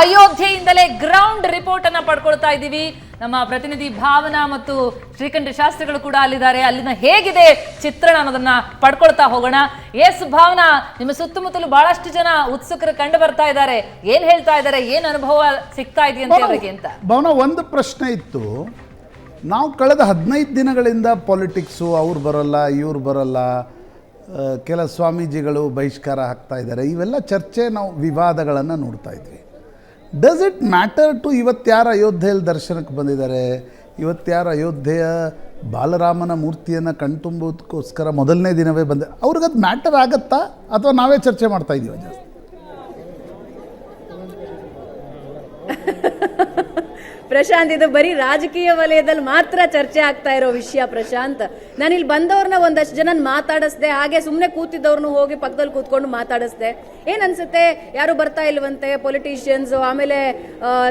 ಅಯೋಧ್ಯೆಯಿಂದಲೇ ground report ಅನ್ನ ಪಡ್ಕೊಳ್ತಾ ಇದ್ದೀವಿ. ನಮ್ಮ ಪ್ರತಿನಿಧಿ ಭಾವನಾ ಮತ್ತು ಶ್ರೀಕಂಠ ಶಾಸ್ತ್ರಿಗಳು ಕೂಡ ಅಲ್ಲಿದ್ದಾರೆ. ಅಲ್ಲಿನ ಹೇಗಿದೆ ಚಿತ್ರಣ ಅನ್ನೋದನ್ನ ಪಡ್ಕೊಳ್ತಾ ಹೋಗೋಣ. ಎಸ್ ಭಾವನಾ ನಿಮ್ಮ ಸುತ್ತಮುತ್ತಲು ಬಹಳಷ್ಟು ಜನ ಉತ್ಸುಕರು ಕಂಡು ಬರ್ತಾ ಇದ್ದಾರೆ. ಏನ್ ಹೇಳ್ತಾ ಇದ್ದಾರೆ? ಏನ್ ಅನುಭವ ಸಿಗ್ತಾ ಇದೆಯಂತೆ ಅವರಿಗೆ ಅಂತ? ಭವನ ಒಂದು ಪ್ರಶ್ನೆ ಇತ್ತು. ನಾವು ಕಳೆದ ಹದಿನೈದು ದಿನಗಳಿಂದ ಪಾಲಿಟಿಕ್ಸು ಅವ್ರು ಬರಲ್ಲ ಇವ್ರು ಬರಲ್ಲ ಕೆಲ ಸ್ವಾಮೀಜಿಗಳು ಬಹಿಷ್ಕಾರ ಹಾಕ್ತಾ ಇದ್ದಾರೆ. ಇವೆಲ್ಲ ಚರ್ಚೆ ನಾವು ವಿವಾದಗಳನ್ನು ನೋಡ್ತಾ ಇದ್ವಿ. ಡಸ್ ಇಟ್ ಮ್ಯಾಟರ್ ಟು ಇವತ್ತ್ಯಾರು ಅಯೋಧ್ಯೆಯಲ್ಲಿ ದರ್ಶನಕ್ಕೆ ಬಂದಿದ್ದಾರೆ? ಇವತ್ತ್ಯಾರು ಅಯೋಧ್ಯೆಯ ಬಾಲರಾಮನ ಮೂರ್ತಿಯನ್ನು ಕಣ್ತುಂಬೋದಕ್ಕೋಸ್ಕರ ಮೊದಲನೇ ದಿನವೇ ಬಂದಿದೆ ಅವ್ರಿಗೆ ಅದು ಮ್ಯಾಟರ್ ಆಗತ್ತಾ? ಅಥವಾ ನಾವೇ ಚರ್ಚೆ ಮಾಡ್ತಾ ಇದ್ದೀವಿ ಜಾಸ್ತಿ? ಪ್ರಶಾಂತ್, ಇದು ಬರೀ ರಾಜಕೀಯ ವಲಯದಲ್ಲಿ ಮಾತ್ರ ಚರ್ಚೆ ಆಗ್ತಾ ಇರೋ ವಿಷಯ ಪ್ರಶಾಂತ್. ನಾನು ಇಲ್ಲಿ ಬಂದವ್ರನ್ನ ಒಂದಷ್ಟು ಜನ ಮಾತಾಡಿಸ್ದೆ, ಹಾಗೆ ಸುಮ್ಮನೆ ಕೂತಿದ್ದವ್ರನ್ನು ಹೋಗಿ ಪಕ್ಕದಲ್ಲಿ ಕೂತ್ಕೊಂಡು ಮಾತಾಡಿಸ್ದೆ. ಏನ್ ಅನ್ಸುತ್ತೆ? ಯಾರು ಬರ್ತಾ ಇಲ್ವಂತೆ ಪೊಲಿಟಿಷಿಯನ್ಸ್ ಆಮೇಲೆ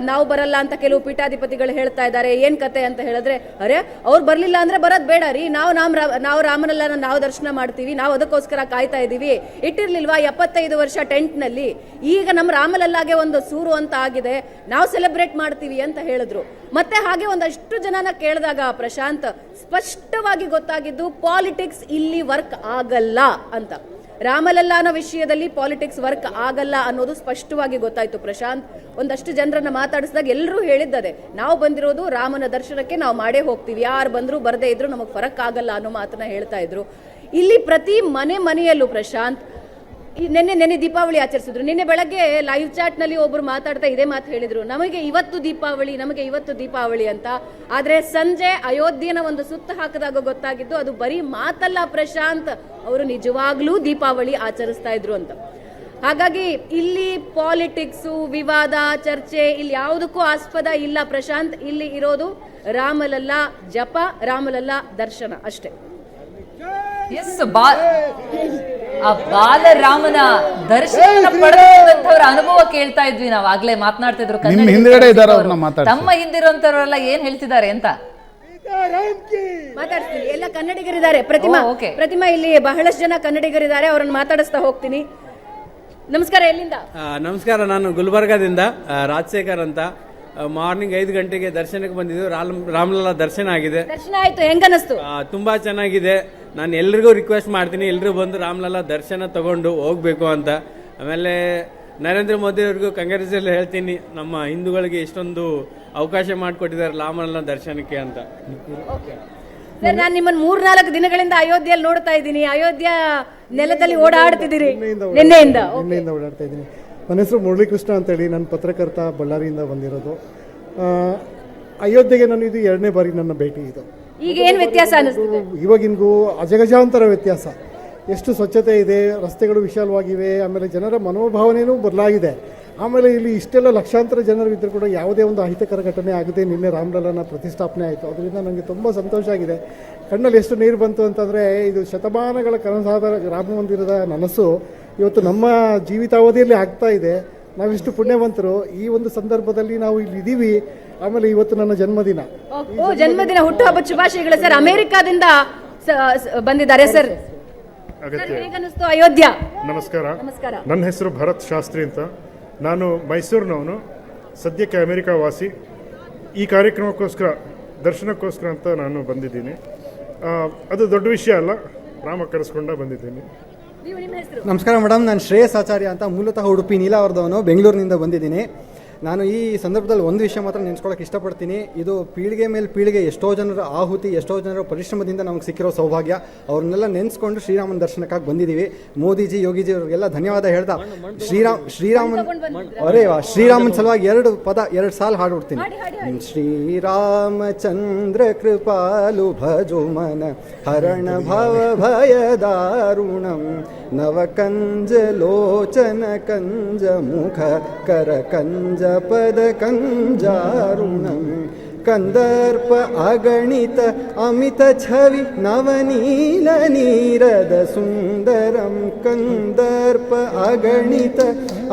ನಾವು ಬರಲ್ಲ ಅಂತ ಕೆಲವು ಪೀಠಾಧಿಪತಿಗಳು ಹೇಳ್ತಾ ಇದ್ದಾರೆ, ಏನ್ ಕತೆ ಅಂತ ಹೇಳಿದ್ರೆ, ಅರೆ, ಅವ್ರು ಬರ್ಲಿಲ್ಲ ಅಂದ್ರೆ ಬರೋದ್ ಬೇಡ ರೀ. ನಾವು ನಾಮ್ ನಾವು ರಾಮನಲ್ಲ ನಾವು ದರ್ಶನ ಮಾಡ್ತೀವಿ, ನಾವು ಅದಕ್ಕೋಸ್ಕರ ಕಾಯ್ತಾ ಇದೀವಿ. ಇಟ್ಟಿರ್ಲಿಲ್ವಾ ಎಪ್ಪತ್ತೈದು ವರ್ಷ ಟೆಂಟ್ನಲ್ಲಿ ಈಗ ನಮ್ಮ ರಾಮಲಲ್ಲಾಗೆ ಒಂದು ಸೂರು ಅಂತ ಆಗಿದೆ, ನಾವು ಸೆಲೆಬ್ರೇಟ್ ಮಾಡ್ತೀವಿ ಅಂತ ಹೇಳಿದ್ರು. ಮತ್ತೆ ಹಾಗೆ ಒಂದಷ್ಟು ಜನನ ಕೇಳಿದಾಗ ಪ್ರಶಾಂತ್, ಸ್ಪಷ್ಟವಾಗಿ ಗೊತ್ತಾಗಿದ್ದು ಪಾಲಿಟಿಕ್ಸ್ ಇಲ್ಲಿ ವರ್ಕ್ ಆಗಲ್ಲ ಅಂತ. ರಾಮಲಲ್ಲಾನ ವಿಷಯದಲ್ಲಿ ಪಾಲಿಟಿಕ್ಸ್ ವರ್ಕ್ ಆಗಲ್ಲ ಅನ್ನೋದು ಸ್ಪಷ್ಟವಾಗಿ ಗೊತ್ತಾಯ್ತು ಪ್ರಶಾಂತ್. ಒಂದಷ್ಟು ಜನರನ್ನ ಮಾತಾಡಿಸಿದಾಗ ಎಲ್ಲರೂ ಹೇಳಿದ್ದದೆ, ನಾವು ಬಂದಿರೋದು ರಾಮನ ದರ್ಶನಕ್ಕೆ ನಾವು ಮಾಡೇ ಹೋಗ್ತೀವಿ, ಯಾರು ಬಂದ್ರು ಬರದೇ ಇದ್ರು ನಮಗೆ ಫರಕ್ ಆಗಲ್ಲ ಅನ್ನೋ ಮಾತನ್ನ ಹೇಳ್ತಾ ಇದ್ರು. ಇಲ್ಲಿ ಪ್ರತಿ ಮನೆ ಮನೆಯಲ್ಲೂ ಪ್ರಶಾಂತ್ ನಿನ್ನೆ ನೆನೆ ದೀಪಾವಳಿ ಆಚರಿಸಿದ್ರು. ನಿನ್ನೆ ಬೆಳಗ್ಗೆ ಲೈವ್ ಚಾಟ್ನಲ್ಲಿ ಒಬ್ರು ಮಾತಾಡ್ತಾ ಇದೇ ಮಾತು ಹೇಳಿದ್ರು. ನಮಗೆ ಇವತ್ತು ದೀಪಾವಳಿ, ನಮಗೆ ಇವತ್ತು ದೀಪಾವಳಿ ಅಂತ. ಆದ್ರೆ ಸಂಜೆ ಅಯೋಧ್ಯೆನ ಒಂದು ಸುತ್ತ ಹಾಕಿದಾಗ ಗೊತ್ತಾಗಿದ್ದು ಅದು ಬರೀ ಮಾತಲ್ಲ ಪ್ರಶಾಂತ್ ಅವರು ನಿಜವಾಗ್ಲೂ ದೀಪಾವಳಿ ಆಚರಿಸ್ತಾ ಇದ್ರು ಅಂತ. ಹಾಗಾಗಿ ಇಲ್ಲಿ ಪಾಲಿಟಿಕ್ಸು ವಿವಾದ, ಚರ್ಚೆ, ಇಲ್ಲಿ ಯಾವುದಕ್ಕೂ ಆಸ್ಪದ ಇಲ್ಲ ಪ್ರಶಾಂತ್. ಇಲ್ಲಿ ಇರೋದು ರಾಮಲಲ್ಲ ಜಪ, ರಾಮಲಲ್ಲ ದರ್ಶನ ಅಷ್ಟೇ. ಎಸ್ ಬಾ ಆ ಬಾಲರಾಮನ ದರ್ಶನ ಪಡೆದಂತವರ ಅನುಭವ ಕೇಳ್ತಾ ಇದ್ವಿ ನಾವು. ಆಗ್ಲೇ ಮಾತನಾಡ್ತಿದ್ರು. ತಮ್ಮ ಹಿಂದಿರುವಂತವರೆಲ್ಲ ಏನ್ ಹೇಳ್ತಿದ್ದಾರೆ ಅಂತ? ಮಾತಾಡ್ತೀನಿ ಎಲ್ಲ ಕನ್ನಡಿಗರಿದ್ದಾರೆ. ಪ್ರತಿಮಾ ಪ್ರತಿಮಾ ಇಲ್ಲಿ ಬಹಳಷ್ಟು ಜನ ಕನ್ನಡಿಗರಿದ್ದಾರೆ. ಅವರನ್ನು ಮಾತಾಡಿಸ್ತಾ ಹೋಗ್ತೀನಿ. ನಮಸ್ಕಾರ ಎಲ್ಲಿಂದ? ಆ, ನಮಸ್ಕಾರ ನಾನು ಗುಲ್ಬರ್ಗಾದಿಂದ ರಾಜಶೇಖರ್ ಅಂತ. ಮಾರ್ನಿಂಗ್ ಐದು ಗಂಟೆಗೆ ದರ್ಶನಕ್ಕೆ ಬಂದಿದ್ದು. ರಾಮ್ ರಾಮಲಲ್ಲ ದರ್ಶನ ಆಗಿದೆ. ದರ್ಶನ ಆಯ್ತು. ಹೆಂಗನಸ್ತು ತುಂಬಾ ಚೆನ್ನಾಗಿದೆ. ನಾನು ಎಲ್ರಿಗೂ ರಿಕ್ವೆಸ್ಟ್ ಮಾಡ್ತೀನಿ ಎಲ್ಲರೂ ಬಂದು ರಾಮಲಲ್ಲ ದರ್ಶನ ತಗೊಂಡು ಹೋಗ್ಬೇಕು ಅಂತ. ಆಮೇಲೆ ನರೇಂದ್ರ ಮೋದಿ ಅವ್ರಿಗೂ ಅಲ್ಲಿ ಹೇಳ್ತೀನಿ ನಮ್ಮ ಹಿಂದೂಗಳಿಗೆ ಇಷ್ಟೊಂದು ಅವಕಾಶ ಮಾಡಿಕೊಟ್ಟಿದ್ದಾರೆ ರಾಮಲಲ್ಲ ದರ್ಶನಕ್ಕೆ ಅಂತ. ಸರ್ ನಾನು ನಿಮ್ಮನ್ನ ಮೂರ್ನಾಲ್ಕು ದಿನಗಳಿಂದ ಅಯೋಧ್ಯೆಯಲ್ಲಿ ನೋಡ್ತಾ ಇದ್ದೀನಿ. ಅಯೋಧ್ಯ ನೆಲದಲ್ಲಿ ಓಡಾಡ್ತಿದ್ದೀರಿ. ನಿನ್ನೆಯಿಂದ ನಿನ್ನೆಯಿಂದ ಓಡಾಡ್ತಾ ಇದ್ದೀನಿ. ನನ್ನ ಹೆಸರು ಮುರಳೀಕೃಷ್ಣ ಅಂತೇಳಿ. ನನ್ನ ಪತ್ರಕರ್ತ ಬಳ್ಳಾರಿಯಿಂದ ಬಂದಿರೋದು. ಆ, ಅಯೋಧ್ಯೆಗೆ ನಾನು ಇದು ಎರಡನೇ ಬಾರಿ ನನ್ನ ಭೇಟಿ ಇದು. ಈಗ ಏನು ವ್ಯತ್ಯಾಸ ಅನಿಸ್ತಿದೆ ಇವಾಗಿನ್ಗೂ ಅಜಗಜಾಂತರ ವ್ಯತ್ಯಾಸ. ಎಷ್ಟು ಸ್ವಚ್ಛತೆ ಇದೆ, ರಸ್ತೆಗಳು ವಿಶಾಲವಾಗಿವೆ, ಆಮೇಲೆ ಜನರ ಮನೋಭಾವನೆಯೂ ಬದಲಾಗಿದೆ. ಆಮೇಲೆ ಇಲ್ಲಿ ಇಷ್ಟೆಲ್ಲ ಲಕ್ಷಾಂತರ ಜನರು ಇದ್ದರೂ ಕೂಡ ಯಾವುದೇ ಒಂದು ಅಹಿತಕರ ಘಟನೆ ಆಗದೆ ನಿನ್ನೆ ರಾಮಲಲ್ಲನ ಪ್ರತಿಷ್ಠಾಪನೆ ಆಯಿತು. ಅದರಿಂದ ನನಗೆ ತುಂಬ ಸಂತೋಷ ಆಗಿದೆ. ಕಣ್ಣಲ್ಲಿ ಎಷ್ಟು ನೀರು ಬಂತು ಅಂತಂದರೆ, ಇದು ಶತಮಾನಗಳ ಕನಸಾದ ರಾಮ ಮಂದಿರದ ನನಸು ಇವತ್ತು ನಮ್ಮ ಜೀವಿತಾವಧಿಯಲ್ಲಿ ಆಗ್ತಾ ಇದೆ. ನಾವೆಷ್ಟು ಪುಣ್ಯವಂತರು. ಈ ಒಂದು ಸಂದರ್ಭದಲ್ಲಿ ನಾವು ಇಲ್ಲಿ ಇದ್ದೀವಿ. ಆಮೇಲೆ ಇವತ್ತು ನನ್ನ ಜನ್ಮದಿನ. ಓ ಜನ್ಮದಿನ. ಹುಟ್ಟುಹಬ್ಬದ ಶುಭಾಶಯಗಳು ಸರ್. ಅಮೆರಿಕಾದಿಂದ ಬಂದಿದ್ದಾರೆ ಸರ್. ಹೇಗನ್ನಿಸ್ತು ಅಯೋಧ್ಯ? ನಮಸ್ಕಾರ. ನಮಸ್ಕಾರ. ನನ್ನ ಹೆಸರು ಭರತ್ ಶಾಸ್ತ್ರಿ ಅಂತ. ನಾನು ಮೈಸೂರಿನವನು. ಸದ್ಯಕ್ಕೆ ಅಮೆರಿಕಾ ವಾಸಿ ಈ ಕಾರ್ಯಕ್ರಮಕ್ಕೋಸ್ಕರ ದರ್ಶನಕ್ಕೋಸ್ಕರ ಅಂತ ನಾನು ಬಂದಿದ್ದೀನಿ. ಅದು ದೊಡ್ಡ ವಿಷಯ ಅಲ್ಲ. ರಾಮ ಕರೆಸ್ಕೊಂಡ ಬಂದಿದ್ದೀನಿ. ನೀವು ನಿಮ್ಮ ಹೆಸರು? ನಮಸ್ಕಾರ ಮೇಡಮ್. ನಾನು ಶ್ರೇಯಸ್ ಆಚಾರ್ಯ ಅಂತ. ಮೂಲತಃ ಉಡುಪಿ ನೀಲಾವರದವನು. ಬೆಂಗಳೂರಿನಿಂದ ಬಂದಿದ್ದೀನಿ. ನಾನು ಈ ಸಂದರ್ಭದಲ್ಲಿ ಒಂದು ವಿಷಯ ಮಾತ್ರ ನೆನೆಸ್ಕೊಳಕ್ಕೆ ಇಷ್ಟಪಡ್ತೀನಿ. ಇದು ಪೀಳಿಗೆ ಮೇಲೆ ಪೀಳಿಗೆ ಎಷ್ಟೋ ಜನರ ಆಹುತಿ ಎಷ್ಟೋ ಜನರ ಪರಿಶ್ರಮದಿಂದ ನಮಗೆ ಸಿಕ್ಕಿರೋ ಸೌಭಾಗ್ಯ. ಅವ್ರನ್ನೆಲ್ಲ ನೆನೆಸ್ಕೊಂಡು ಶ್ರೀರಾಮನ ದರ್ಶನಕ್ಕಾಗಿ ಬಂದಿದ್ದೀವಿ ಮೋದಿಜಿ ಯೋಗಿಜಿ ಅವ್ರಿಗೆಲ್ಲ ಧನ್ಯವಾದ ಹೇಳ್ತಾ ಶ್ರೀರಾಮ್ ಶ್ರೀರಾಮನ್ ಅರೇ ಶ್ರೀರಾಮನ್ ಸಲುವಾಗಿ ಎರಡು ಪದ ಎರಡು ಸಾಲ ಹಾಡುಬಿಡ್ತೀನಿ. ಶ್ರೀರಾಮಚಂದ್ರ ಕೃಪಾಲು ಭಜು ಮನ ಹರಣ ಭವ ಭಯ ದಾರುಣಂ ನವಕಂಜ ಲೋಚನ ಕಂಜ ಮುಖ ಕರ ಕಂಜ पदकञ्जारुणं कन्दर्प अगणित अमितछवि नवनीलनीरदसुन्दरं कन्दर्प अगणित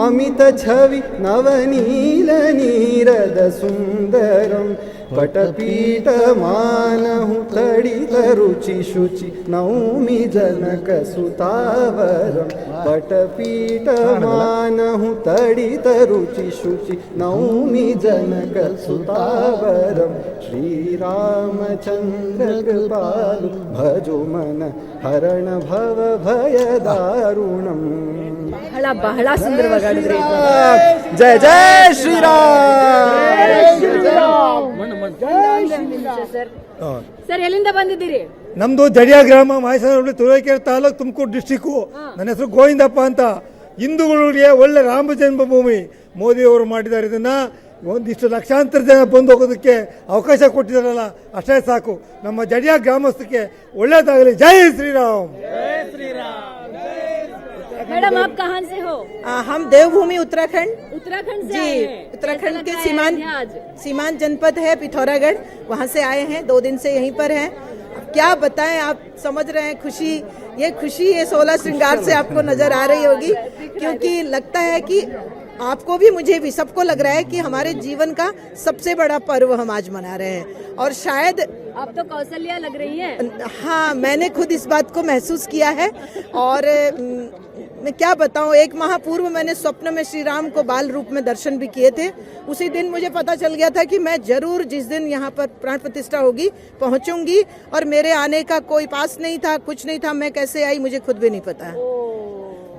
अमितछवि नवनीलनीरदसुन्दरम् ಕಂದರ್ಪ ಅಗಣಿತ ಅಮಿತ ಛವಿ ನವನೀಲ ನೀರದ ಸುಂದರಂ ಪಟಪೀಠ ಮಾನಹು ತಡಿತ ರುಚಿ ಶುಚಿ ನೌಮಿ ಜನಕ ಸುತಾವರಂ ಪಟಪೀಠ ಮಾನಹು ತಡಿತ ರುಚಿ ಶುಚಿ ನೌಮಿ ಜನಕ ಸುತಾವರಂ ಶ್ರೀರಾಮಚಂದ್ರ ಕೃಪಾಲು ಭಜು ಮನ ಹರಣ ಭವ ಭಯ ದಾರುಣಂ ಬಹಳ ಬಹಳ ಸುಂದರವಾಗಿ ಹಾಡಿದ್ರಿ ಜಯ ಜಯ ಸರ್. ಸರ್ ಎಲ್ಲಿಂದ ಬಂದಿದ್ದೀರಿ? ನಮ್ದು ಜಡಿಯ ಗ್ರಾಮ ಮೈಸೂರು ತುಳಕೆರೆ ತಾಲೂಕು ತುಮಕೂರು ಡಿಸ್ಟಿಕ್ಕು. ನನ್ನ ಹೆಸರು ಗೋವಿಂದಪ್ಪ ಅಂತ. ಹಿಂದೂಗಳಿಗೆ ಒಳ್ಳೆ ರಾಮ ಜನ್ಮಭೂಮಿ ಮೋದಿಯವರು ಮಾಡಿದ್ದಾರೆ. ಇದನ್ನ ಒಂದಿಷ್ಟು ಲಕ್ಷಾಂತರ ಜನ ಬಂದು ಹೋಗೋದಕ್ಕೆ ಅವಕಾಶ ಕೊಟ್ಟಿದ್ದಾರಲ್ಲ ಅಷ್ಟೇ ಸಾಕು. ನಮ್ಮ ಜಡಿಯ ಗ್ರಾಮಸ್ಥಕ್ಕೆ ಒಳ್ಳೇದಾಗಲಿ ಜೈ ಶ್ರೀರಾಮ್. मैडम आप कहाँ से हो? आ, हम देवभूमि उत्तराखंड। उत्तराखंड से जी उत्तराखंड के सीमांत सीमांत जनपद है पिथौरागढ़। वहाँ से आए हैं दो दिन से यहीं पर हैं। क्या बताएँ आप समझ रहे हैं खुशी ये खुशी ये सोलह श्रृंगार से आपको नज़र आ रही होगी क्योंकि लगता है कि आपको भी मुझे भी सबको लग रहा है कि हमारे जीवन का सबसे बड़ा पर्व हम आज मना रहे हैं। और शायद आप तो कौशल्या लग रही हैं। हाँ मैंने खुद इस बात को महसूस किया है। और मैं क्या बताऊँ, एक माह पूर्व मैंने स्वप्न में श्री राम को बाल रूप में दर्शन भी किए थे। उसी दिन मुझे पता चल गया था कि मैं ज़रूर जिस दिन यहाँ पर प्राण प्रतिष्ठा होगी, पहुंचूँगी और मेरे आने का कोई पास नहीं था, कुछ नहीं था, मैं कैसे आई मुझे खुद भी नहीं पता।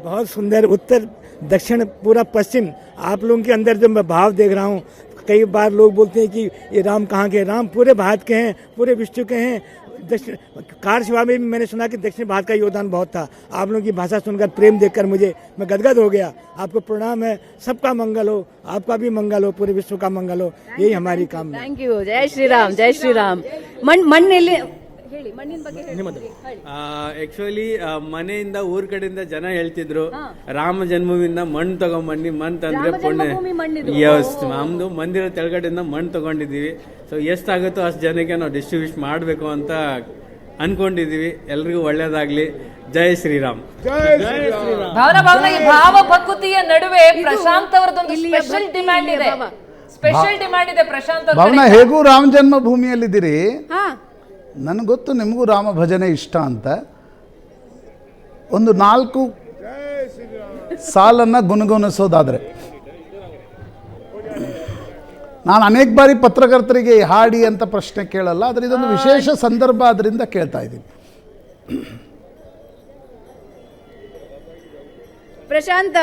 बहुत सुंदर उत्तर, दक्षिण, पूरा पश्चिम, आप लोगों के अंदर जो मैं भाव देख रहा हूँ, कई बार लोग बोलते हैं कि ये राम कहाँ के राम पूरे भारत के हैं, पूरे विश्व के हैं दक्षिण कार सेवा में भी मैंने सुना कि दक्षिण भारत का योगदान बहुत था। आप लोगों की भाषा सुनकर प्रेम देखकर मुझे मैं गदगद हो गया। आपको प्रणाम है सबका मंगल हो आपका भी मंगल हो पूरे विश्व का मंगल हो। यही हमारी काम थैंक यू जय श्री राम जय श्री राम। मन मन ಹೇಳಿ ಮಣ್ಣಿನ ಬಗ್ಗೆ ಹೇಳಿ. ಆಕ್ಚುಲಿ ಮನೆಯಿಂದ ಊರ್ ಕಡೆಯಿಂದ ಜನ ಹೇಳ್ತಿದ್ರು. ರಾಮ ಜನ್ಮವಿಂದ ಮಣ್ಣು ತಗೊಂಬನ್ನಿ ಮಣ್ಣು ತಂದ್ರೆ ಪುಣ್ಯ. ಎಸ್ ನಮ್ದು ಮಂದಿರ ತೆಳಗಡೆಯಿಂದ ಮಣ್ಣು ತಗೊಂಡಿದ್ದೀವಿ. ಸೊ ಎಷ್ಟಾಗುತ್ತೋ ಅಷ್ಟು ಜನಕ್ಕೆ ನಾವು ಡಿಸ್ಟ್ರಿಬ್ಯೂಟ್ ಮಾಡಬೇಕು ಅಂತ ಅನ್ಕೊಂಡಿದೀವಿ ಎಲ್ರಿಗೂ ಒಳ್ಳೇದಾಗ್ಲಿ. ಜೈ ಶ್ರೀರಾಮ್. ಭಾವನ ಭಾವನ ಈ ಭಾವ ಭಕುತಿಯ ನಡುವೆ ಪ್ರಶಾಂತ್ ಅವರದೊಂದು ಸ್ಪೆಷಲ್ ಡಿಮ್ಯಾಂಡ್ ಇದೆ. ಸ್ಪೆಷಲ್ ಡಿಮ್ಯಾಂಡ್ ಇದೆ ಪ್ರಶಾಂತ್ ಅವ್ರ ಭಾವನ ಹೇಗೂ ರಾಮ ಜನ್ಮಭೂಮಿಯಲ್ಲಿದ್ದೀರಿ? ಹಾ. ನನಗೆ ಗೊತ್ತು ನಿಮಗೂ ರಾಮ ಭಜನೆ ಇಷ್ಟ ಅಂತ. ಒಂದು ನಾಲ್ಕು ಸಾಲನ್ನು ಗುಣಗುಣಿಸೋದಾದರೆ. ನಾನು ಅನೇಕ ಬಾರಿ ಪತ್ರಕರ್ತರಿಗೆ ಹಾಡಿ ಅಂತ ಪ್ರಶ್ನೆ ಕೇಳಲ್ಲ, ಆದರೆ ಇದೊಂದು ವಿಶೇಷ ಸಂದರ್ಭ ಅದರಿಂದ ಕೇಳ್ತಾ ಇದ್ದೀನಿ. ಪ್ರಶಾಂತ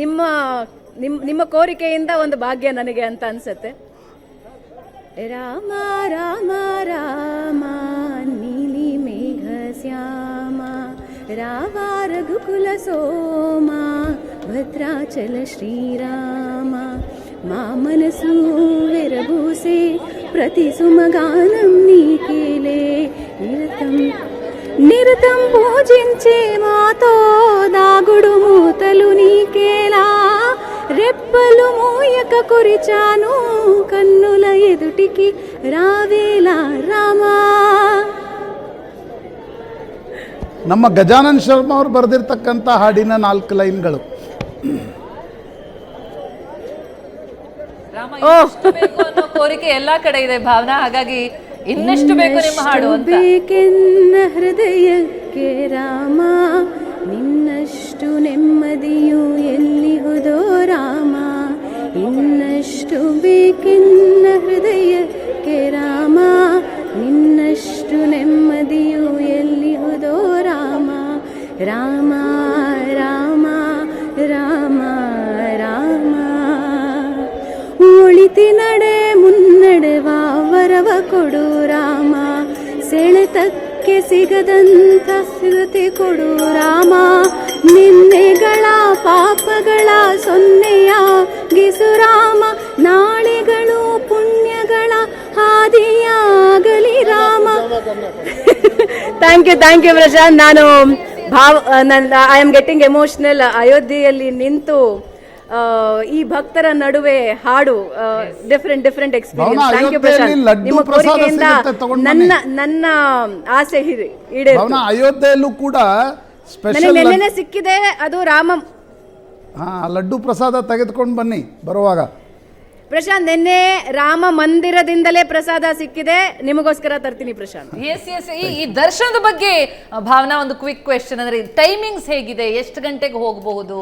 ನಿಮ್ಮ ನಿಮ್ಮ ನಿಮ್ಮ ಕೋರಿಕೆಯಿಂದ ಒಂದು ಭಾಗ್ಯ ನನಗೆ ಅಂತ ಅನ್ಸತ್ತೆ. రామ రామ రామ నీలి మేఘ శ్యామ రావ రఘుకుల సోమా భద్రాచల శ్రీరామ మా మనసు విరబూసే ప్రతి సుమగానం నీకేలే నిరతం నిరతం పూజించే మాతో దాగుడు మూతలు నీకేలా రెప్పలు మూయక కురిచాను కన్నుల ఎదుటికి రావేలా రామా ನಮ್ಮ ಗಜಾನನ್ ಶರ್ಮಾ ಅವರು ಬರೆದಿರ್ತಕ್ಕಂಥ ಹಾಡಿನ ನಾಲ್ಕು ಲೈನ್ಗಳು ರಾಮ ಇನ್ನಷ್ಟು ಬೇಕು ಅನ್ನೋ ಕೋರಿಕೆ ಎಲ್ಲಾ ಕಡೆ ಇದೆ ಭಾವನಾ ಹಾಗಾಗಿ ಇನ್ನೆಷ್ಟು ಬೇಕು ನಿಮ್ಮ ಹಾಡು ಅಂತ ಬೇಕೆನ್ನ ಹೃದಯಕ್ಕೆ ರಾಮ ನಿನ್ನಷ್ಟು ನೆಮ್ಮದಿಯು ಎಲ್ಲಿಹುದೋ ರಾಮ. ಇನ್ನಷ್ಟು ಬೇಕೆನ್ನ ಹೃದಯಕ್ಕೆ ರಾಮ. ನಿನ್ನಷ್ಟು ನೆಮ್ಮದಿಯು ಎಲ್ಲಿಹುದೋ ರಾಮ. ರಾಮ ರಾಮ ರಾಮ ರಾಮ. ಉಳಿತಿ ನಡೆ ಮುನ್ನಡೆವ ವರವ ಕೊಡು ರಾಮ. ಸೆಳೆತಕ್ಕೆ ಸಿಗದಂತ ಸ್ಥಿರತೆ ಕೊಡು ರಾಮ. ನಿನ್ನೆಗಳ ಪಾಪಗಳ ಸೊನ್ನೆಯ ಗಿಸು ರಾಮ. ನಾಳೆಗಳು ಪುಣ್ಯಗಳ ಹಾದಿಯಾಗಲಿ Rama. Thank you thank you Prashanth. ನಾನು ಭಾವ, ನನ್ನ ಐ ಆಮ್ ಗೆಟಿಂಗ್ ಎಮೋಷನಲ್ ಅಯೋಧ್ಯೆಯಲ್ಲಿ ನಿಂತು ಈ ಭಕ್ತರ ನಡುವೆ ಹಾಡು different different experience thank you ಅಯೋಧ್ಯೆಯಲ್ಲಿ ಪ್ರಶಾಂತ್. ನಿಮ್ಮ ಪ್ರಸಾದ ಕೋರಿಕೆಯಿಂದ ಸಿಗುತ್ತೆ, ತಗೊಂಡ್ ನನ್ನ ನನ್ನ ಆಸೆ ಭಾವನಾ ಅಯೋಧ್ಯೆಯಲ್ಲೂ ಕೂಡ ನನಗೆ ನೆನ್ನೆನೆ ಸಿಕ್ಕಿದೆ ಅದು ರಾಮ ಹಾ ಲಡ್ಡು ಪ್ರಸಾದ ತೆಗೆದುಕೊಂಡು ಬನ್ನಿ ಬರುವಾಗ. ಪ್ರಶಾಂತ್, ನಿನ್ನೆ ರಾಮ ಮಂದಿರದಿಂದಲೇ ಪ್ರಸಾದ ಸಿಕ್ಕಿದೆ. ನಿಮಗೋಸ್ಕರ ತರ್ತೀನಿ ಪ್ರಶಾಂತ್. ಎಸ್ ಎಸ್ ಈ ದರ್ಶನದ ಬಗ್ಗೆ ಭಾವನಾ, ಒಂದು ಕ್ವಿಕ್ ಕ್ವೆಶನ್ ಅಂದ್ರೆ ಟೈಮಿಂಗ್ಸ್ ಹೇಗಿದೆ? ಎಷ್ಟು ಗಂಟೆಗೆ ಹೋಗಬಹುದು?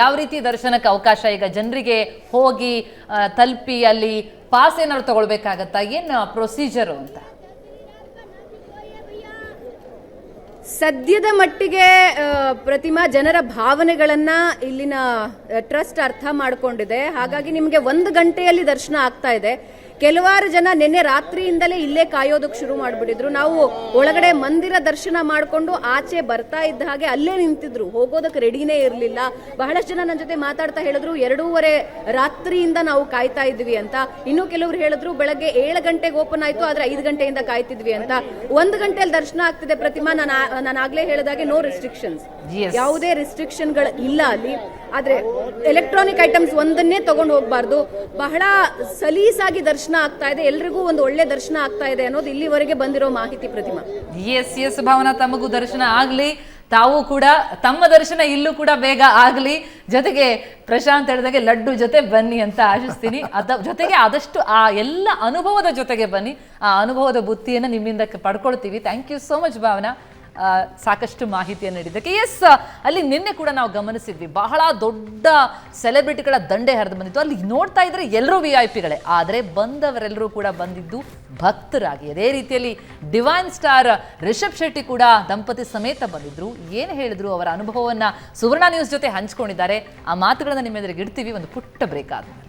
ಯಾವ ರೀತಿ ದರ್ಶನಕ್ಕೆ ಅವಕಾಶ ಈಗ ಜನರಿಗೆ ಹೋಗಿ ತಲುಪಿ ಅಲ್ಲಿ ಪಾಸ್ ಏನಾದ್ರು ತಗೊಳ್ಬೇಕಾಗತ್ತಾ? ಏನು ಪ್ರೊಸೀಜರು ಅಂತ? ಸದ್ಯದ ಮಟ್ಟಿಗೆ ಪ್ರತಿಮಾ ಜನರ ಭಾವನೆಗಳನ್ನ ಇಲ್ಲಿನ ಟ್ರಸ್ಟ್ ಅರ್ಥ ಮಾಡಿಕೊಂಡಿದೆ. ಹಾಗಾಗಿ ನಿಮಗೆ ಒಂದು ಗಂಟೆಯಲ್ಲಿ ದರ್ಶನ ಆಗ್ತಾ ಇದೆ. ಕೆಲವಾರು ಜನ ನಿನ್ನೆ ರಾತ್ರಿಯಿಂದಲೇ ಇಲ್ಲೇ ಕಾಯೋದಕ್ಕೆ ಶುರು ಮಾಡಿಬಿಟ್ಟಿದ್ರು. ನಾವು ಒಳಗಡೆ ಮಂದಿರ ದರ್ಶನ ಮಾಡಿಕೊಂಡು ಆಚೆ ಬರ್ತಾ ಇದ್ದ ಹಾಗೆ ಅಲ್ಲೇ ನಿಂತಿದ್ರು. ಹೋಗೋದಕ್ಕೆ ರೆಡಿನೇ ಇರಲಿಲ್ಲ. ಬಹಳಷ್ಟು ಜನ ನನ್ನ ಜೊತೆ ಮಾತಾಡ್ತಾ ಹೇಳಿದ್ರು, ಎರಡೂವರೆ ರಾತ್ರಿಯಿಂದ ನಾವು ಕಾಯ್ತಾ ಇದ್ವಿ ಅಂತ. ಇನ್ನು ಕೆಲವರು ಹೇಳಿದ್ರು, ಬೆಳಗ್ಗೆ ಏಳು ಗಂಟೆಗೆ ಓಪನ್ ಆಯ್ತು, ಆದ್ರೆ ಐದು ಗಂಟೆಯಿಂದ ಕಾಯ್ತಿದ್ವಿ ಅಂತ. ಒಂದು ಗಂಟೆಯಲ್ಲಿ ದರ್ಶನ ಆಗ್ತಿದೆ ಪ್ರತಿಮಾ, ನಾನು ನಾನು ಆಗ್ಲೇ ಹೇಳಿದಾಗೆ ನೋ ರೆಸ್ಟ್ರಿಕ್ಷನ್ಸ್. ಯಾವುದೇ ರೆಸ್ಟ್ರಿಕ್ಷನ್ಗಳು ಇಲ್ಲ ಅಲ್ಲಿ. ಆದ್ರೆ ಎಲೆಕ್ಟ್ರಾನಿಕ್ ಐಟಮ್ಸ್ ಒಂದನ್ನೇ ತಗೊಂಡು ಹೋಗ್ಬಾರ್ದು. ಬಹಳ ಸಲೀಸಾಗಿ ದರ್ಶನ ಆಗ್ತಾ ಇದೆ. ಎಲ್ರಿಗೂ ಒಂದು ಒಳ್ಳೆ ದರ್ಶನ ಆಗ್ತಾ ಇದೆ ಅನ್ನೋದು ಇಲ್ಲಿವರೆಗೆ ಬಂದಿರೋ ಮಾಹಿತಿ ಪ್ರತಿಮಾ. ಎಸ್ ಎಸ್ ಭಾವನಾ ತಮಗೂ ದರ್ಶನ ಆಗ್ಲಿ. ತಾವು ಕೂಡ ತಮ್ಮ ದರ್ಶನ ಇಲ್ಲೂ ಕೂಡ ಬೇಗ ಆಗ್ಲಿ. ಜೊತೆಗೆ ಪ್ರಶಾಂತ್ ಹೇಳಿದಾಗೆ ಲಡ್ಡು ಜೊತೆ ಬನ್ನಿ ಅಂತ ಆಶಿಸ್ತೀನಿ. ಅದ ಜೊತೆಗೆ ಆದಷ್ಟು ಆ ಎಲ್ಲ ಅನುಭವದ ಜೊತೆಗೆ ಬನ್ನಿ. ಆ ಅನುಭವದ ಬುತ್ತಿಯನ್ನು ನಿಮ್ಮಿಂದ ಪಡ್ಕೊಳ್ತೀವಿ. Thank you so much Bhavana. ಸಾಕಷ್ಟು ಮಾಹಿತಿಯನ್ನು ನೀಡಿದ್ದಕ್ಕೆ. ಎಸ್ ಅಲ್ಲಿ ನಿನ್ನೆ ಕೂಡ ನಾವು ಗಮನಿಸಿದ್ವಿ. ಬಹಳ ದೊಡ್ಡ ಸೆಲೆಬ್ರಿಟಿಗಳ ದಂಡೆ ಹರಿದು ಬಂದಿತ್ತು. ಅಲ್ಲಿ ನೋಡ್ತಾ ಇದ್ರೆ ಎಲ್ಲರೂ ವಿ ಐ ಪಿಗಳೇ ಆದರೆ ಬಂದವರೆಲ್ಲರೂ ಕೂಡ ಬಂದಿದ್ದು ಭಕ್ತರಾಗಿ. ಅದೇ ರೀತಿಯಲ್ಲಿ ಡಿವೈನ್ ಸ್ಟಾರ್ ರಿಷಬ್ ಶೆಟ್ಟಿ ಕೂಡ ದಂಪತಿ ಸಮೇತ ಬಂದಿದ್ರು. ಏನು ಹೇಳಿದ್ರು? ಅವರ ಅನುಭವವನ್ನು ಸುವರ್ಣ ನ್ಯೂಸ್ ಜೊತೆ ಹಂಚ್ಕೊಂಡಿದ್ದಾರೆ. ಆ ಮಾತುಗಳನ್ನು ನಿಮ್ಮೆದುರಿಗೆ ಇಡ್ತೀವಿ. ಒಂದು ಪುಟ್ಟ ಬ್ರೇಕ್ ಆದ್ಮೇಲೆ.